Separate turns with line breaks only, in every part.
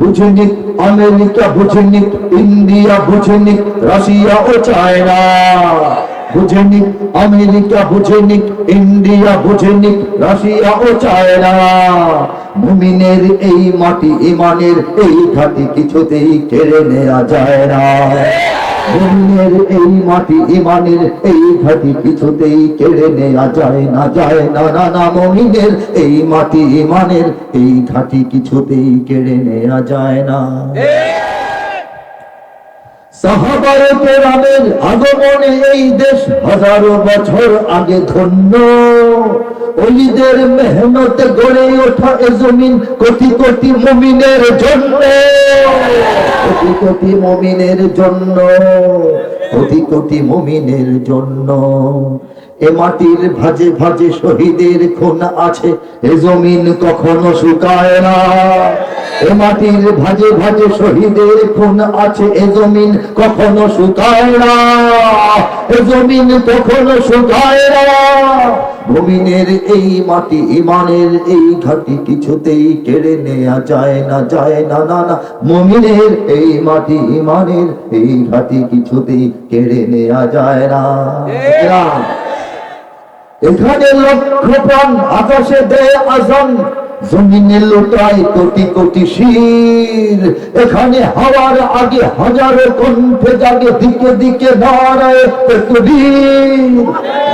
বুঝেনি আমেরিকা বুঝেনি ইন্ডিয়া বুঝেনি রাশিয়া ও চায়না। বুঝেনি আমেরিকা বুঝেনি ইন্ডিয়া বুঝেনি রাশিয়া ও চায়না। মুমিনের এই মাটি, ইমানের এই ঘাটি কিছুতেই কেড়ে নেওয়া যায় না। মুমিনের এই মাটি ইমানের এই ঘাটি কিছুতেই কেড়ে নেয়া যায় না যায় না না না, মুমিনের এই মাটি ইমানের এই ঘাটি কিছুতেই কেড়ে নেওয়া যায় না। সাহাবায়ে আগমনে এই দেশ হাজারো বছর আগে ধন্য। অলিদের মেহনতে গড়ে ওঠা এ জমিন কোটি কোটি মুমিনের জন্য। কোটি কোটি মুমিনের জন্য। কোটি কোটি মুমিনের জন্য। এ মাটির ভাজে ভাজে শহীদের খুন আছে, এ জমিন কখনো শুকায় না। এ মাটির ভাজে ভাজে শহীদের খুন আছে, এ জমিন কখনো শুকায় না। এ জমিন কখনো শুকায় না। ভূমিনের এই মাটি, ইমানের এই ঘাটি কিছুতেই কেড়ে নেয়া যায় না যায় না না না। মমিনের এই মাটি, ইমানের এই ঘাটি কিছুতেই কেড়ে নেওয়া যায় না। এখানে লক্ষ প্রাণ আকাশে দেয় আজান জমিনে লোটায় কোটি কোটি শির। এখানে হাওয়ার আগে হাজারো কণ্ঠে জাগে দিকে দিকে নারায় তকবীর।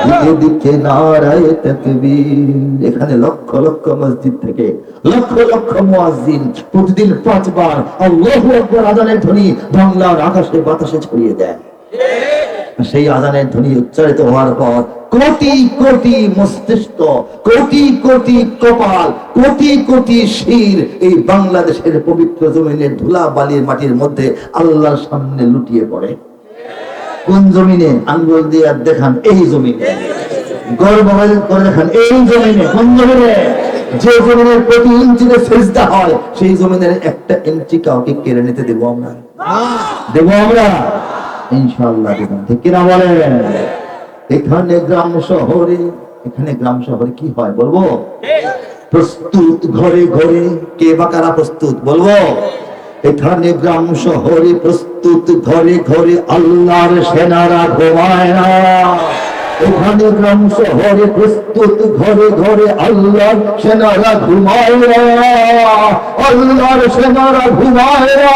দিকে দিকে নারায় তকবীর। এখানে লক্ষ লক্ষ মসজিদ থেকে লক্ষ লক্ষ মুয়াজ্জিন। প্রতিদিন পাঁচবার আল্লাহু আকবার আজানের ধ্বনি বাংলার আকাশে বাতাসে ছড়িয়ে দেয়। সেই আজানের ধ্বনি উচ্চারিত হওয়ার পর কোটি কোটি মস্তিষ্ক, কোটি কোটি কপাল, কোটি কোটি শির এই বাংলাদেশের পবিত্র জমিনের ধুলা বালির মাটির মধ্যে আল্লাহর সামনে লুটিয়ে পড়ে। কোন জমিনে? আঙ্গুল দিয়ে দেখান, এই জমিনে। গর্ব করে দেখান, এই জমিনে, কোন জমিনে? যে জমিনের প্রতি ইঞ্চিতে সেজদা হয়, সেই জমিনের একটা ইঞ্চি কাউকে কেড়ে নিতে দেবো আমরা। দেবো আমরা। ইনশাআল্লাহ দেবেন। ঠিক কিনা বলেন? এখানে গ্রাম শহরে, এখানে গ্রাম শহরে কি হয় বলব? প্রস্তুত ঘরে ঘরে কে বা কারা প্রস্তুত বলব? এখানে গ্রাম শহরে প্রস্তুত ঘরে ঘরে আল্লাহর সেনারা ঘুমায় না। এখানে গ্রাম শহরে প্রস্তুত ঘরে ঘরে আল্লাহর সেনারা ঘুমায় না। আল্লাহর সেনারা ঘুমায় না।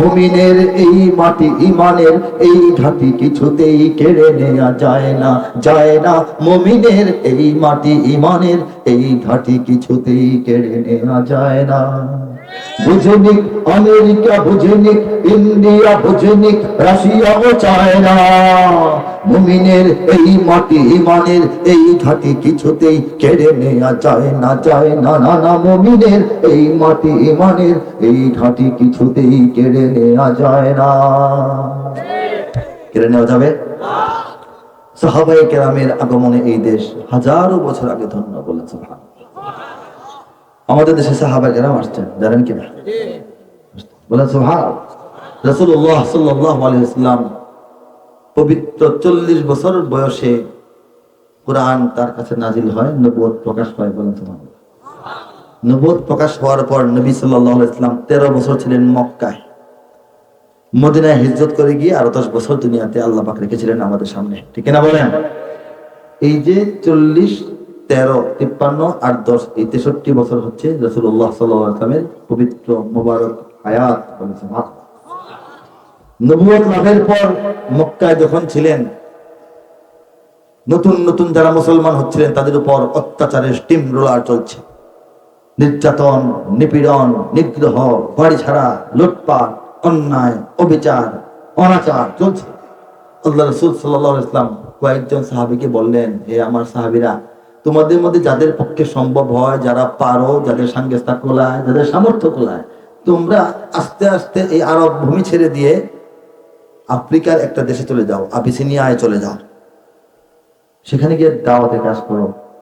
মুমিনের এই মাটি ইমানের এই ঘাটি কিছুতেই কেড়ে নেয়া যায় না যায় না। মুমিনের এই মাটি ইমানের এই ঘাটি কিছুতেই কেড়ে নেয়া যায় না। আমেরিকা ইন্ডিয়া মুমিনের এই মাটি, ইমানের এই ঘাটি কিছুতেই কেড়ে যায় না যায় না না না। মুমিনের এই মাটি, ইমানের এই ঘাটি কিছুতেই কেড়ে যায় না। কেড়ে নেওয়া যাবে? সাহাবাই কেরামের আগমনে এই দেশ হাজারো বছর আগে ধন্য বলেছে আমাদের দেশে সাহাবাই কেরাম আসছেন, জানেন কিনা বলেন সোহাব রসুল্লাহ সাল্লাহ আলহিসাম পবিত্র চল্লিশ বছর বয়সে কোরআন তার কাছে নাজিল হয় নবুয়ত প্রকাশ হয় বলেন সোহাব নবুয়ত প্রকাশ হওয়ার পর নবী সাল্লাহ ইসলাম তেরো বছর ছিলেন মক্কায়। মদিনায় হিজরত করে গিয়ে আরও দশ বছর দুনিয়াতে আল্লাহ পাক রেখেছিলেন আমাদের সামনে। ঠিক না বলেন? এই যে চল্লিশ তেরো, তিপ্পান্ন আর দশ, এই তেষট্টি বছর হচ্ছে রসুল্লাহ সাল্লামের পবিত্র, মোবারক বলেছে নবুয়ত লাভের পর মক্কায় যখন ছিলেন, নতুন নতুন যারা মুসলমান হচ্ছিলেন, তাদের উপর অত্যাচারের স্টিম রোলার চলছে। নির্যাতন, নিপীড়ন, নিগ্রহ বাড়ি ছাড়া লুটপাট, অন্যায়, অবিচার, অনাচার চলছে। আল্লাহ রসুল সাল্লাহ ইসলাম কয়েকজন সাহাবিকে বললেন, হে আমার সাহাবিরা তোমাদের মধ্যে যাদের পক্ষে সম্ভব হয়, যারা পারো, যাদের সাংগেস্তা কোলায় যাদের সামর্থ্য কোলায় তোমরা আস্তে আস্তে এই আরব ভূমি ছেড়ে দিয়ে আফ্রিকার একটা দেশে চলে যাও, আবিসিনিয়ায় চলে যাও। সেখানে গিয়ে দাওয়াতে কাজ করো।